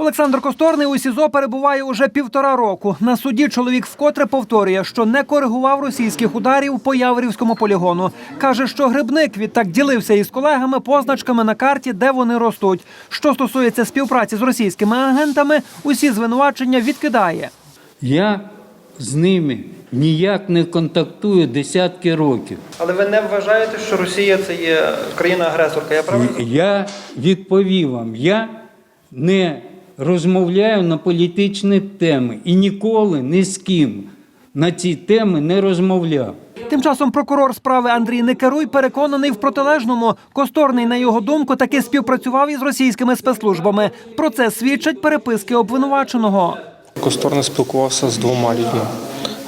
Олександр Косторний у СІЗО перебуває уже півтора року. На суді чоловік вкотре повторює, що не коригував російських ударів по Яворівському полігону. Каже, що грибник відтак ділився із колегами позначками на карті, де вони ростуть. Що стосується співпраці з російськими агентами, усі звинувачення відкидає. Я з ними ніяк не контактую десятки років. Але ви не вважаєте, що Росія це є країна-агресорка? Я Я відповів вам, я не розмовляю на політичні теми і ніколи ні з ким на ці теми не розмовляв. Тим часом прокурор справи Андрій Некеруй переконаний в протилежному. Косторний, на його думку, таки співпрацював із російськими спецслужбами. Про це свідчать переписки обвинуваченого. Косторний спілкувався з двома людьми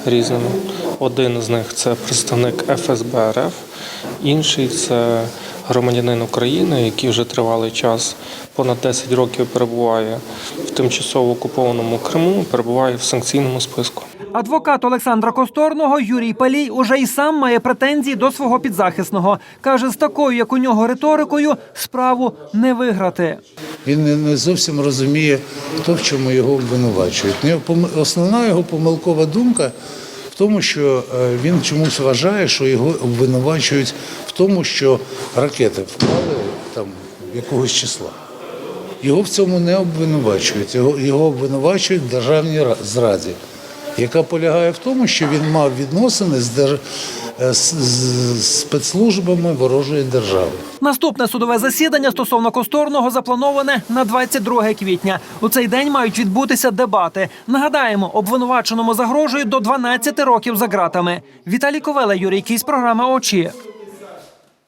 різними. Один з них це представник ФСБ РФ, інший це громадянин України, який вже тривалий час, понад 10 років перебуває в тимчасово окупованому Криму, перебуває в санкційному списку. Адвокат Олександра Косторного Юрій Палій уже й сам має претензії до свого підзахисного. Каже, з такою, як у нього риторикою, справу не виграти. Він не- зовсім розуміє, то, в чому його обвинувачують. Ну, пом- Основна його помилкова думка в тому, що е, він чомусь вважає, що його обвинувачують в тому, що ракети впали там якогось числа. Його в цьому не обвинувачують. Його, його обвинувачують в державній ра- зраді, яка полягає в тому, що він мав відносини з, держ... е, спецслужбами ворожої держави. Наступне судове засідання стосовно Косторного заплановане на 22 квітня. У цей день мають відбутися дебати. Нагадаємо, обвинуваченому загрожує до 12 років за ґратами. Віталій Ковела, Юрій Кісь, програма Очі.